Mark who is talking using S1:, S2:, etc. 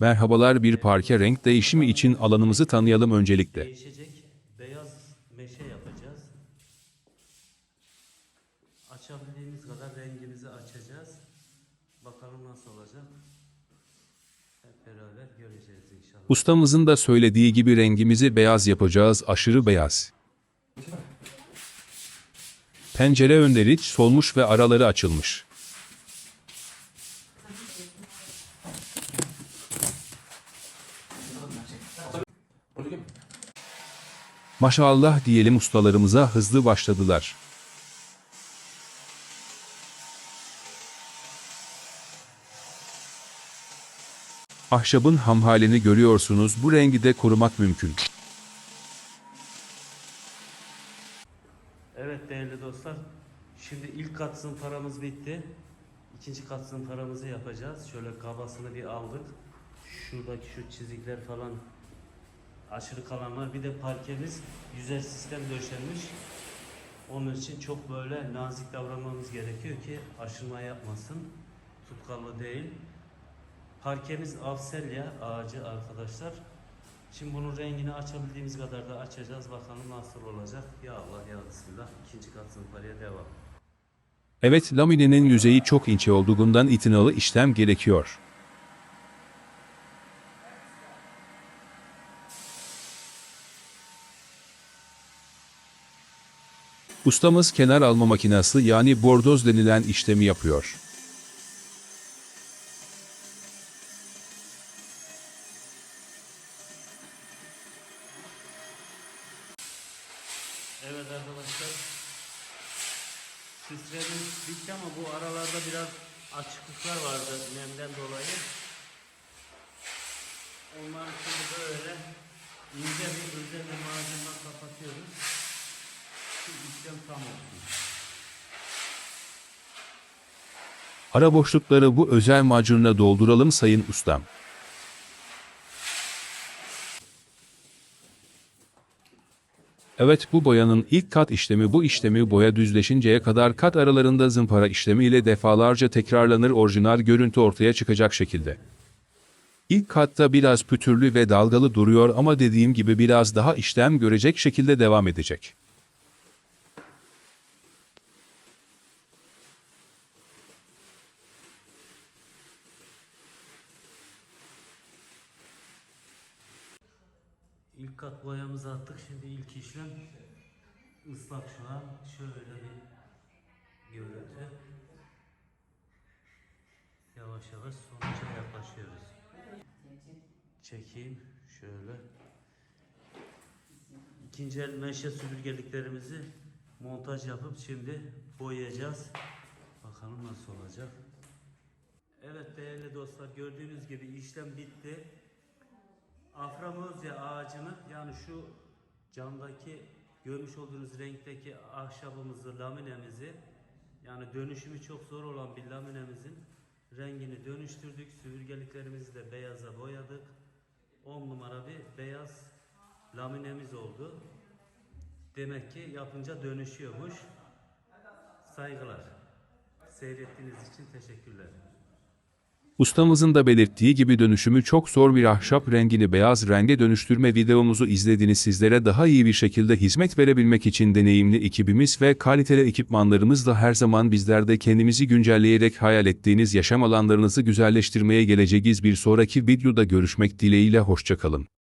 S1: Merhabalar bir parke renk değişimi için alanımızı tanıyalım öncelikle.
S2: Değişecek. Beyaz meşe yapacağız. Açabildiğimiz kadar rengimizi açacağız. Bakalım nasıl olacak. Hep beraber göreceğiz inşallah.
S1: Ustamızın da söylediği gibi rengimizi beyaz yapacağız, aşırı beyaz. Pencere önleri solmuş ve araları açılmış. Maşallah diyelim ustalarımıza hızlı başladılar. Ahşabın ham halini görüyorsunuz bu rengi de korumak mümkün.
S2: Evet değerli dostlar. Şimdi ilk kat paramız bitti. İkinci kat paramızı yapacağız. Şöyle kabasını bir aldık. Şuradaki şu çizikler falan aşırı kalanlar. Bir de parkemiz yüzer sistem döşenmiş. Onun için çok böyle nazik davranmamız gerekiyor ki aşınma yapmasın. Tutkallı değil. Parkemiz Avselya ağacı arkadaşlar. Şimdi bunun rengini açabildiğimiz kadar da açacağız. Bakalım nasıl olacak. Ya Allah ya Bismillah. İkinci kat zımparaya devam.
S1: Evet laminenin yüzeyi çok ince olduğundan itinalı işlem gerekiyor. Ustamız kenar alma makinesi yani bordoz denilen işlemi yapıyor.
S2: Evet arkadaşlar. Sistemimiz bitti ama bu aralarda biraz açıklıklar vardı nemden dolayı. Onları şimdi böyle ince bir özel bir macunla kapatıyoruz. İşlem tam olsun.
S1: Ara boşlukları bu özel macunla dolduralım sayın ustam. Evet bu boyanın ilk kat işlemi bu işlemi boya düzleşinceye kadar kat aralarında zımpara işlemi ile defalarca tekrarlanır orijinal görüntü ortaya çıkacak şekilde. İlk katta biraz pütürlü ve dalgalı duruyor ama dediğim gibi biraz daha işlem görecek şekilde devam edecek.
S2: İlk kat boyamızı attık. Şimdi ilk işlem ıslak şu an. Şöyle bir görüntü. Yavaş yavaş sonuca yaklaşıyoruz. Çekeyim şöyle. İkinci el meşe süpürgeliklerimizi montaj yapıp şimdi boyayacağız. Bakalım nasıl olacak. Evet değerli dostlar gördüğünüz gibi işlem bitti. Aframozya ağacını yani şu camdaki görmüş olduğunuz renkteki ahşabımızı, laminemizi yani dönüşümü çok zor olan bir laminemizin rengini dönüştürdük. Süpürgeliklerimizi de beyaza boyadık. 10 numara bir beyaz laminemiz oldu. Demek ki yapınca dönüşüyormuş. Saygılar. Seyrettiğiniz için teşekkürler.
S1: Ustamızın da belirttiği gibi dönüşümü çok zor bir ahşap rengini beyaz renge dönüştürme videomuzu izlediğiniz sizlere daha iyi bir şekilde hizmet verebilmek için deneyimli ekibimiz ve kaliteli ekipmanlarımızla her zaman bizlerde kendimizi güncelleyerek hayal ettiğiniz yaşam alanlarınızı güzelleştirmeye geleceğiz bir sonraki videoda görüşmek dileğiyle hoşçakalın.